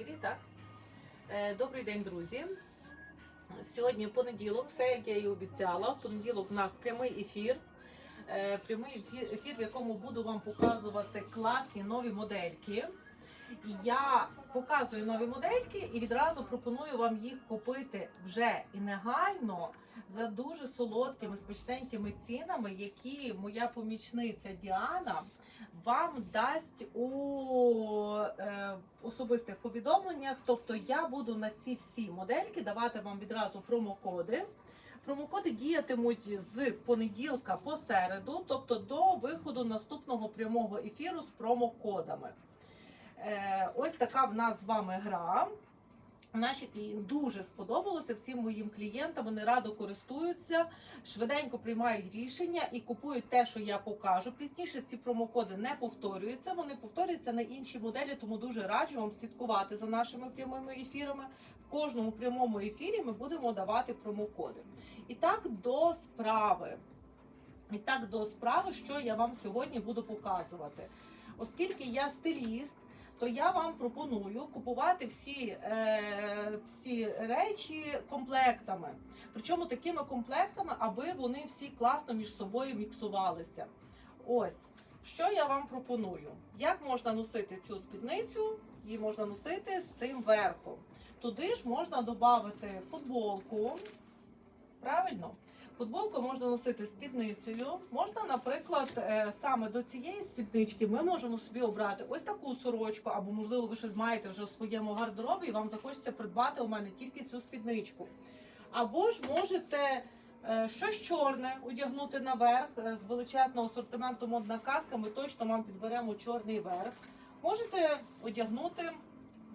ефірі, так? Е, Добрий день, друзі. Сьогодні понеділок, все як я і обіцяла. В понеділок у нас прямий ефір. Е, Прямий ефір, в якому буду вам показувати класні нові модельки. Я показую нові модельки і відразу пропоную вам їх купити вже і негайно за дуже солодкими, смачненькими цінами, які моя помічниця Діана вам дасть у е, особистих повідомленнях. Тобто я буду на ці всі модельки давати вам відразу промокоди. Промокоди діятимуть з понеділка по середу, тобто до виходу наступного прямого ефіру з промокодами. Е, ось така в нас з вами гра. Наші клієнти дуже сподобалося всім моїм клієнтам. Вони радо користуються, швиденько приймають рішення і купують те, що я покажу. Пізніше ці промокоди не повторюються. Вони повторюються на інші моделі, тому дуже раджу вам слідкувати за нашими прямими ефірами. В кожному прямому ефірі ми будемо давати промокоди. І так до справи. І так до справи, що я вам сьогодні буду показувати. Оскільки я стиліст, то я вам пропоную купувати всі, е, всі речі комплектами. Причому такими комплектами, аби вони всі класно між собою міксувалися. Ось, що я вам пропоную. Як можна носити цю спідницю? Її можна носити з цим верхом. Туди ж можна додати футболку. Правильно? Футболку можна носити спідницею. Можна, наприклад, е, саме до цієї спіднички ми можемо собі обрати ось таку сорочку, або, можливо, ви щось маєте вже в своєму гардеробі, і вам захочеться придбати у мене тільки цю спідничку. Або ж можете е, щось чорне одягнути наверх е, з величезного асортименту модна казка. Ми точно вам підберемо чорний верх. Можете одягнути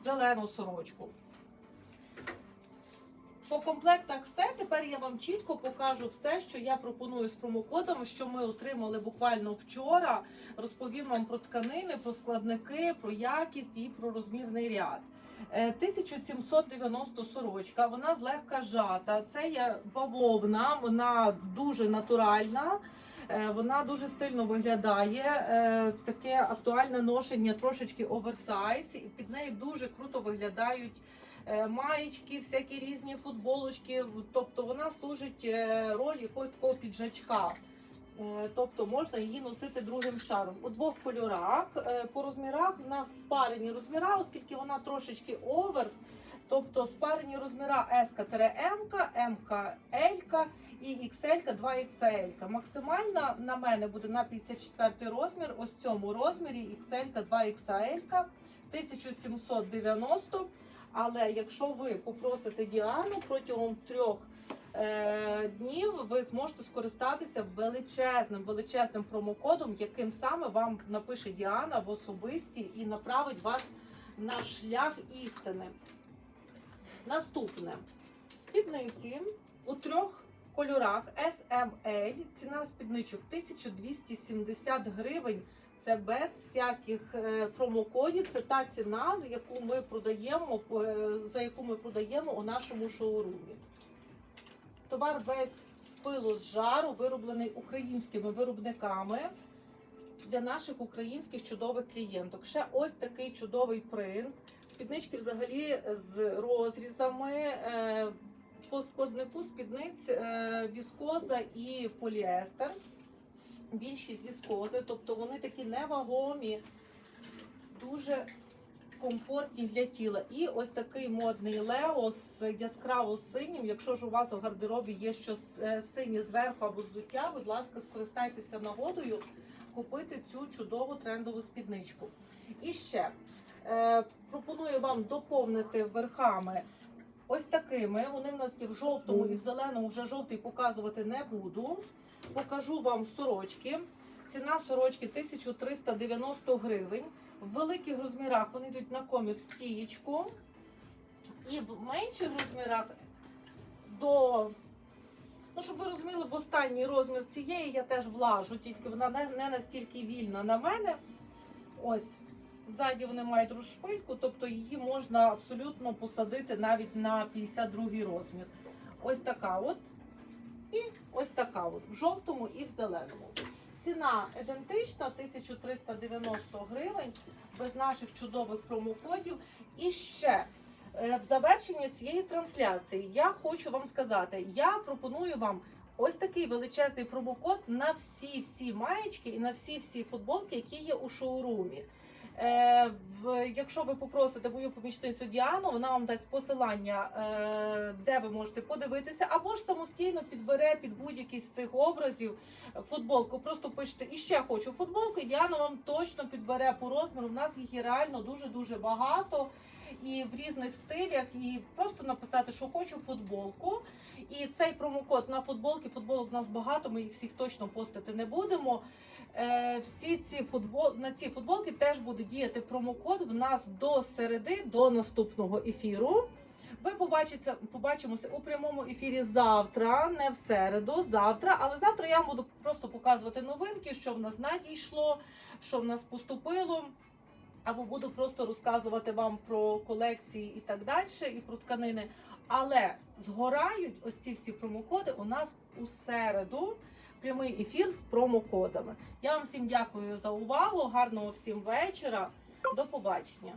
зелену сорочку. По комплектах все. Тепер я вам чітко покажу все, що я пропоную з промокодами, що ми отримали буквально вчора. Розповім вам про тканини, про складники, про якість і про розмірний ряд. Е, 1790 сорочка, вона злегка жата. Це є бавовна, вона дуже натуральна. Е, Вона дуже стильно виглядає. Е, Таке актуальне ношення, трошечки оверсайз. І під нею дуже круто виглядають е, маєчки, всякі різні футболочки. Тобто вона служить е, роль якогось такого піджачка. Е, Тобто можна її носити другим шаром у двох кольорах. Е, По розмірах у нас спарені розміра, оскільки вона трошечки оверс. Тобто спарені розміра М, L і XL, 2XL. Максимальна на мене буде на 54 розмір. Ось в цьому розмірі XL, 2XL 1790. Але якщо ви попросите Діану протягом трьох е, днів, ви зможете скористатися величезним величезним промокодом, яким саме вам напише Діана в особисті і направить вас на шлях істини. Наступне спідниці у трьох кольорах SML. Ціна спідничок 1270 гривень. Це без всяких е, промокодів. Це та ціна, за яку ми продаємо, е, за яку ми продаємо у нашому шоурумі. Товар весь з пилу з жару, вироблений українськими виробниками для наших українських чудових клієнток. Ще ось такий чудовий принт. Спіднички взагалі з розрізами. е, По складнику спідниць віскоза і поліестер. Більшість віскози, тобто вони такі невагомі, дуже комфортні для тіла. І ось такий модний лео з яскраво синім. Якщо ж у вас у гардеробі є щось е, синє зверху або взуття, будь ласка, скористайтеся нагодою купити цю чудову трендову спідничку. І ще е, пропоную вам доповнити верхами. Ось такими. Вони в нас є в жовтому і в зеленому, вже жовтий показувати не буду. Покажу вам сорочки. Ціна сорочки 1390 гривень. В великих розмірах вони йдуть на комір стієчку. І в менших розмірах до. Ну, щоб ви розуміли, в останній розмір цієї я теж влажу, тільки вона не, не настільки вільна на мене. Ось. Ззаді вони мають розшпильку, тобто її можна абсолютно посадити навіть на 52 розмір. Ось така от. І ось така от в жовтому і в зеленому. Ціна ідентична 1390 гривень. без наших чудових промокодів. І ще е, в завершення цієї трансляції я хочу вам сказати: я пропоную вам. Ось такий величезний промокод на всі всі маєчки і на всі всі футболки, які є у шоурумі. Е, в, якщо ви попросите мою помічницю Діану, вона вам дасть посилання, е, де ви можете подивитися, або ж самостійно підбере під будь-який з цих образів футболку. Просто пишете і ще хочу футболку. і Діана вам точно підбере по розміру. У нас їх є реально дуже дуже багато. І в різних стилях, і просто написати, що хочу футболку. І цей промокод на футболки, футболок у нас багато, ми їх всіх точно постити не будемо. Е, всі ці футбол на ці футболки теж буде діяти промокод в нас до середи, до наступного ефіру. Ви побачите, побачимося у прямому ефірі завтра, не в середу, завтра. Але завтра я буду просто показувати новинки, що в нас надійшло, що в нас поступило. Або буду просто розказувати вам про колекції і так далі, і про тканини. Але згорають ось ці всі промокоди у нас у середу. Прямий ефір з промокодами. Я вам всім дякую за увагу. Гарного всім вечора. До побачення.